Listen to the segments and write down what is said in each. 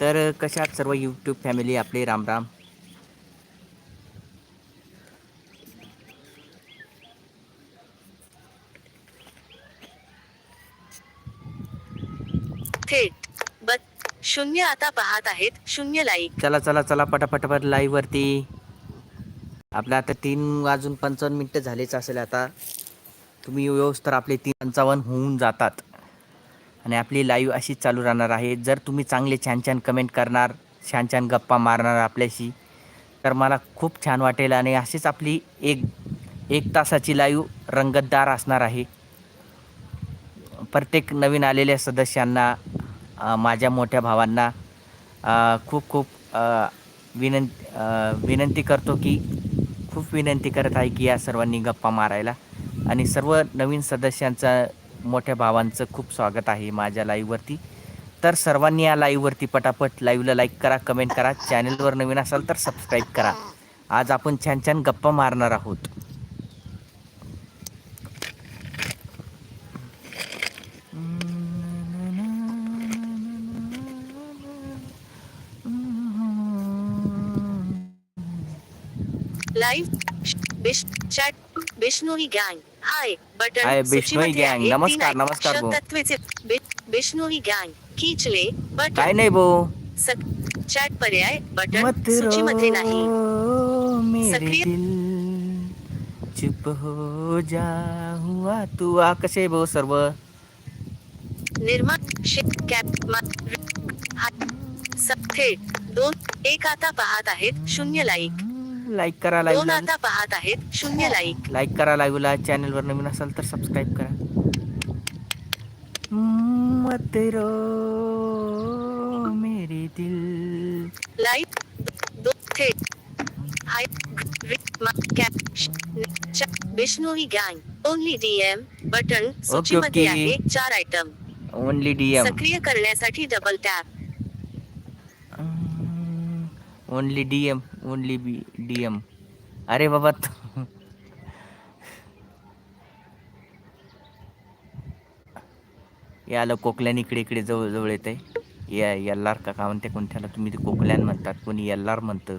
तर कशा आहात सर्व यूट्यूब फॅमिली आपले? राम राम. थेट. बत शून्य आता पाहत आहेत. शून्य लाईक चला चला चला पटापटापट लाईव्ह वरती. आपल्या आता तीन वाजून पंचावन्न मिनटं झालेच असेल आता. तुम्ही व्यवस्थित तर आपले तीन पंचावन्न होऊन जातात. आणि आपली लाईव्ह अशीच चालू राहणार आहे. जर तुम्ही चांगले छान छान कमेंट करणार छान छान गप्पा मारणार आपल्याशी तर मला खूप छान वाटेल आणि अशीच आपली एक एक तासाची लाईव्ह रंगतदार असणार आहे. प्रत्येक नवीन आलेल्या सदस्यांना माझ्या मोठ्या भावांना खूप खूप विनं विनंती करतो की खूप विनंती करत आहे की या सर्वांनी गप्पा मारायला. आणि सर्व नवीन सदस्यांचा मोठ्या भावांचं खूप स्वागत आहे माझ्या लाईव्हवरती तर सर्वांनी या लाईव्हवरती पटापट लाईव्हला लाईक करा कमेंट करा. चॅनलवर नवीन असाल तर सबस्क्राईब करा. आज आपण छान छान गप्पा मारणार आहोत. लाईव्ह बिश चॅट बिष्णोई गँग हाय बटन सूचीमध्ये गँग. नमस्कार, नमस्कार भाऊ. तत्वेचे बिष्णोई गँग खिचले काय बटन नाही भाऊ चॅट पर्याय बटन सूचीमध्ये नाही सक्रिय- चुप हो जा हुआ तू आ कसे भाऊ सर्व निर्माण शे कॅप थेट दोन एक आता पाहत आहेत शून्य लाईक लाईक करा दोन आता पाहत आहेत. शून्य लाईक लाईक करा लाईव्हला चॅनलवर नवीन असाल तर सबस्क्राईब करा. मत रो मेरे दिल. लाईव्ह दो थेट हाय बिष्णोई गँग ओनली डीएम बटन सूचीमध्ये. आहे चार आयटम ओनली डी एम सक्रिय करण्यासाठी double tap only D M only B D M अरे बाबा तू- याला कोकल्यान इकडे इकडे जवळ जवळ येत आहे या एल्लार का का म्हणते कोणत्याला? तुम्ही ते कोकल्यान म्हणतात कोणी एल्लार म्हणतं.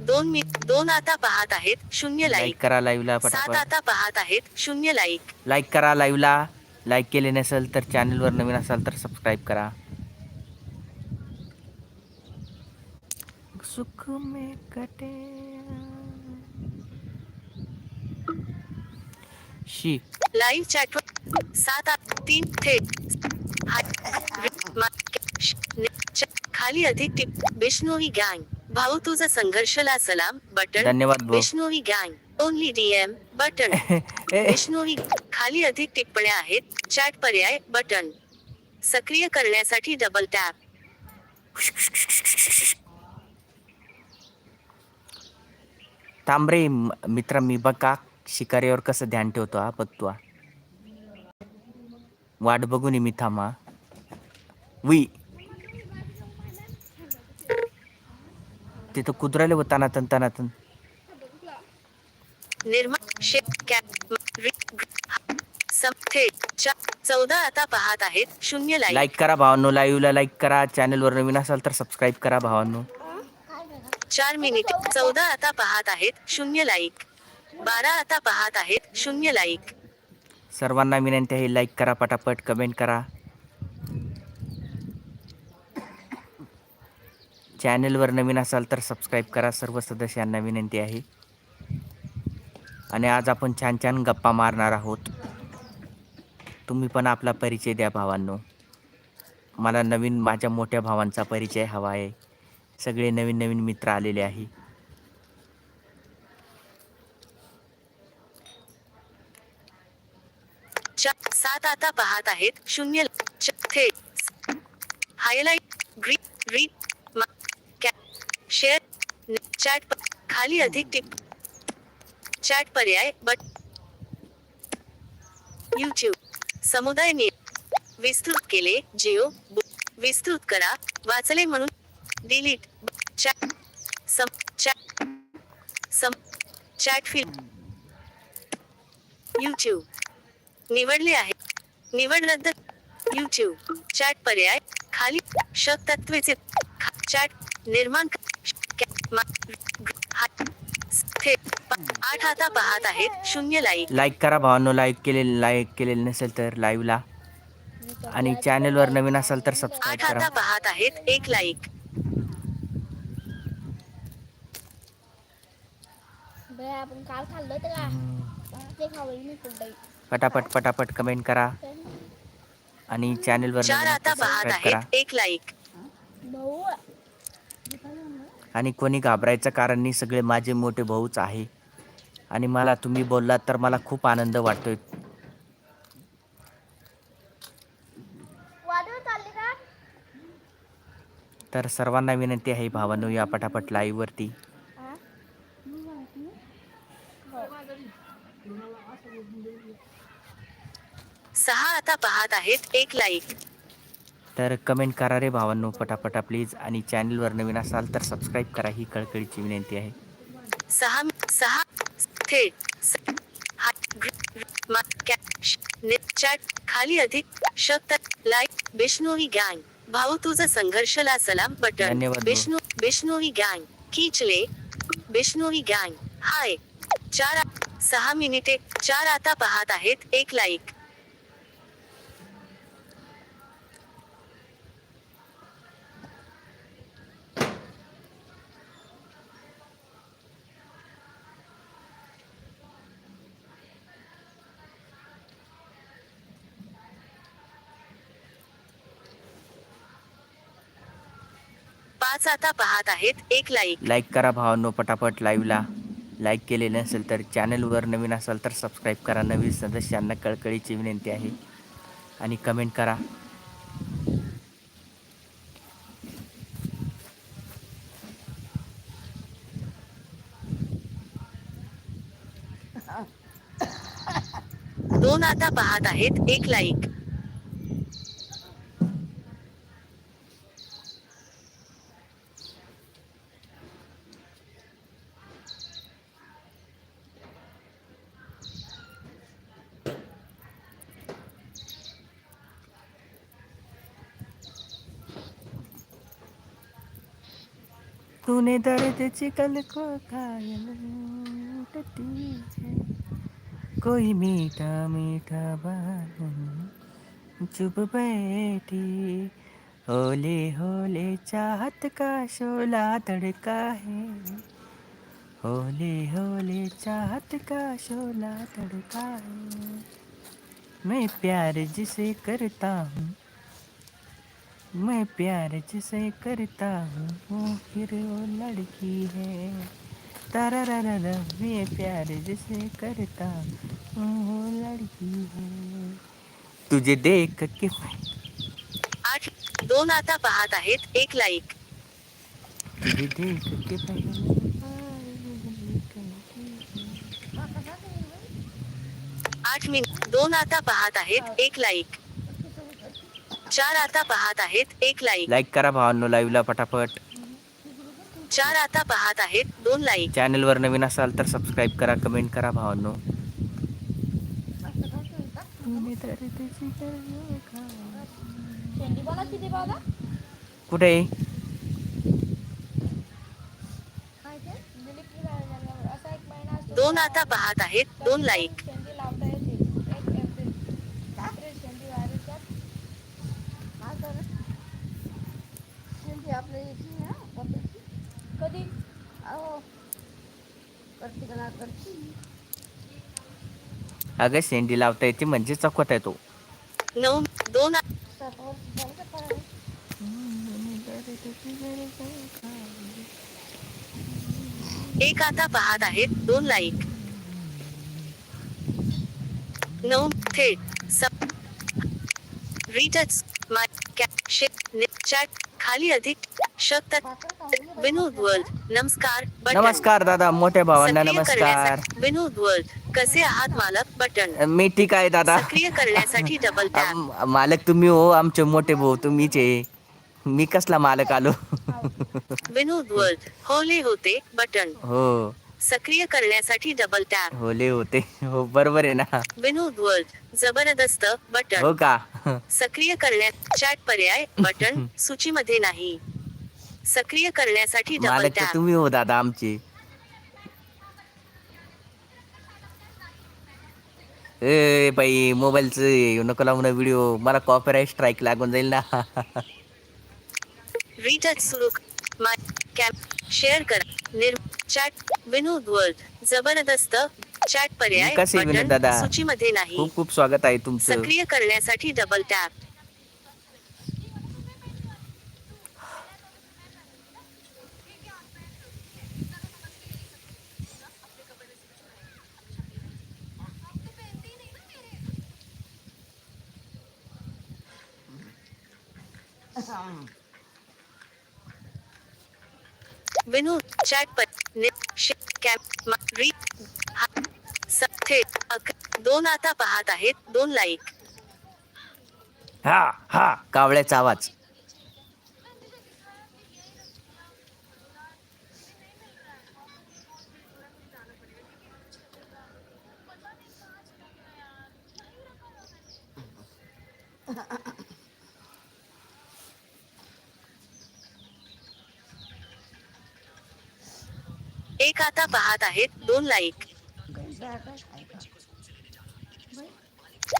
दोन मी दोन आता पाहत आहेत शून्य लाईक करा लाईव्हला सात आता पाहत आहेत शून्य लाईक लाईक करा लाईव्हला लाईक केले नसेल तर चॅनलवर नवीन असाल तर सबस्क्राईब करा. सुख में कटे. शी. लाईव्ह चॅट सात आठ तीन थेट खाली अधिक टिप. बिष्णोई गँग भाऊ तुझा संघर्षला सलाम. बटन. धन्यवाद भाऊ बिष्णोई गँग ओनली डीएम बटन ए, विष्णोही खाली अधिक टिप्पण्या आहेत. चॅट पर्याय बटन सक्रिय करण्यासाठी डबल टॅप तांबरे मित्र मी बघा शिकारीवर कसं ध्यान ठेवतो हा हा. वाट बघून मी थांबा. वी. तिथं कुदराले होता नातन तनातन निर्माण शे कॅप रि- ग- सम थेट चा- चौदा आता पाहत आहेत. शून्य लाईक लाईक करा भावांनो. लाईव्हला लाईक करा. चॅनलवर नवीन असाल तर सबस्क्राईब करा भावांनो. चार मिनिट चौदा आता पाहत आहेत. शून्य लाईक बारा आता पाहत आहेत. शून्य लाईक सर्वांना विनंती आहे लाईक करा पटापट. कमेंट करा. चॅनलवर नवीन असाल तर सबस्क्राईब करा. सर्व सदस्यांना विनंती आहे. आणि आज आपण छान छान गप्पा मारणार आहोत. तुम्ही पण आपला परिचय द्या भावांनो. मला नवीन माझ्या मोठ्या भावांचा परिचय हवा आहे. सगळे नवीन नवीन मित्र आलेले आहे. सात आता पाहत आहेत. शून्य highlight green green share chat खाली अधिक टिप चॅट पर्याय बट यूट्यूब समुदाय विस्तृत केले जिओ विस्तृत करा वाचले म्हणून डिलीट चॅट सम चॅट सम चॅट फील्ड यूट्यूब निवडले आहे. निवड रद्द यूट्यूब चॅट पर्याय खाली शक तत्वेचे चॅट निर्माण आठ आता पाहत आहेत. शून्य लाईक. लाईक करा भावांनो. लाईक केलेलं लाईक केलेलं नसेल तर लाईव्हला. आणि चॅनलवर नवीन असाल तर सबस्क्राईब आठ करा. आता पाहत आहेत. एक लाईक. बरं आपण काल खाल्लं ते खावं पटापट पटापट कमेंट करा. आणि चॅनलवर चार नवीन आता असाल तर पाहत सबस्क्राईब करा. आहेत एक लाईक. भाऊ आणि कोणी घाबरायचं कारण नाही सगळे माझे मोठे भाऊच आहे. आणि मला तुम्ही बोललात तर मला खूप आनंद वाटतोय. तर सर्वांना विनंती आहे भावांनो या पटापट लाईव्हवरती हा? सहा आता पाहत आहेत एक लाईक तर कमेंट करा रे भावांनो पटापटा प्लीज आणि चॅनलवर नवीन असाल तर सबस्क्राईब करा ही कळकळीची विनंती आहे. सहा सहा थेट हा- चॅट खाली अधिक शक्त लाईक बिष्णोई गँग। भाऊ तुझं संघर्षला सलाम बटन. बिष्णू बिष्णोई गँग। खिचले बिष्णोई गँग। हाय। चार सहा मिनिटे चार आता पाहत आहेत एक लाईक। पाच आता पाहत आहेत एक लाईक लाईक करा भावांनो पटापट लाईव्हला लाईक केले नसेल तर चॅनलवर नवीन असाल तर सबस्क्राईब करा. नवीन सदस्यांना कळकळीची विनंती आहे. आणि कमेंट करा. दोन आता पाहत आहेत एक लाईक तूने दर्द चिकल को घायल कोई मीठा मीठा बात चुप बैठी, होले होले चाहत का शोला तड़का है। होले होले चाहत का शोला तड़का है। मैं प्यार जिसे करता हूँ मैं प्यार जिसे करता हूँ वो फिर वो लड़की है। तारा रा रा रा मैं प्यार जिसे करता हूँ वो लड़की है। तुझे देख के आठ दोन आता पाहत आहेत एक लाईक तुझे देख के आठ मिनिट दोन आता पाहत आहेत एक लाईक चार आता पाहत आहेत एक लाईक लाईक करा भावांनो लाईव्हला पटापट. चार आता पाहत आहेत दोन लाईक चॅनलवर नवीन असाल तर सबस्क्राईब करा कमेंट करा भावांनो. कुठे? दोन आता पाहत आहेत दोन लाईक शेंडी लावता येते एक एप्रिल एप्रिल शेंडी वाढीच्या काय कर शेंडी आपल्या याची ना पपईची. कधी अहो करते का ना करते अगं शेंडी लावता येते म्हणजे चकवत आहे तो नऊ दोन? एक आता पाहत आहेत दोन लाईक नऊ थेट सब रीटच चॅट खाली अधिक शक्त भाकर खाऊन घे. विनोद वर्ल्ड नमस्कार नमस्कार दादा मोठ्या भावांना नमस्कार विनोद वर्ल्ड कसे आहात मालक बटन? मी ठीक आहे दादा. सक्रिय करण्यासाठी डबल टॅप आम- मालक तुम्ही हो आमचे मोठे भाऊ तुम्हीच आहे. मी कसला मालक आलो? विनोद वर्ल्ड होले होते बटन. हो. सक्रिय करण्यासाठी डबल टॅप होले होते. हो बरोबर आहे ना. विनोद वर्ल्ड जबरदस्त बटन. हो का? सक्रिय करण्यात चॅट पर्याय बटन सूचीमध्ये नाही. सक्रिय करण्यासाठी डबल मालक तर टॅप तुम्ही हो दादा आमचे. ए बाई मोबाईलचं नको लावून व्हिडिओ. मला कॉपीराईट स्ट्राईक लागून जाईल ना. रिटच सुरू. कॅप शेअर करा. निर चॅट विनोद वर्ल्ड जबरदस्त चॅट पर्याय कसे विनोद दादा? सूचीमध्ये नाही. खूप खूप स्वागत आहे तुमचं. सक्रिय करण्यासाठी डबल टॅप विनू चॅट पर निप शे- कॅप री थेट दोन आता पाहत आहेत दोन लाईक. हा हा कावळ्याचा आवाज. एक आता पाहत आहेत दोन लाईक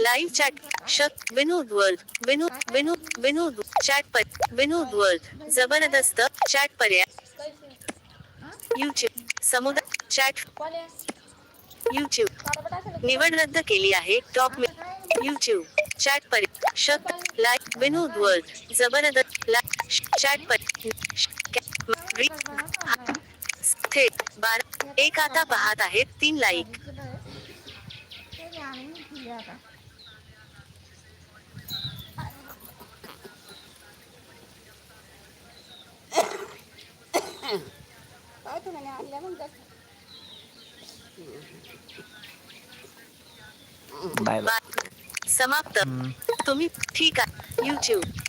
लाईव्ह चॅट शक विनोद वर्ल्ड विनोद विनोद विनोद चॅट पर विनोद वर्ल्ड जबरदस्त चॅट पर्याय. युट्यूब समुदाय चॅट युट्यूब निवड रद्द केली आहे टॉप युट्यूब चॅट पर शक लाईक विनोद वर्ल्ड जबरदस्त लाईक चॅट पर थेट बार एक आता पाहत आहेत तीन लाईक. तू. बाय. बाय. समाप्त. तुम्ही ठीक आहे. युट्यूब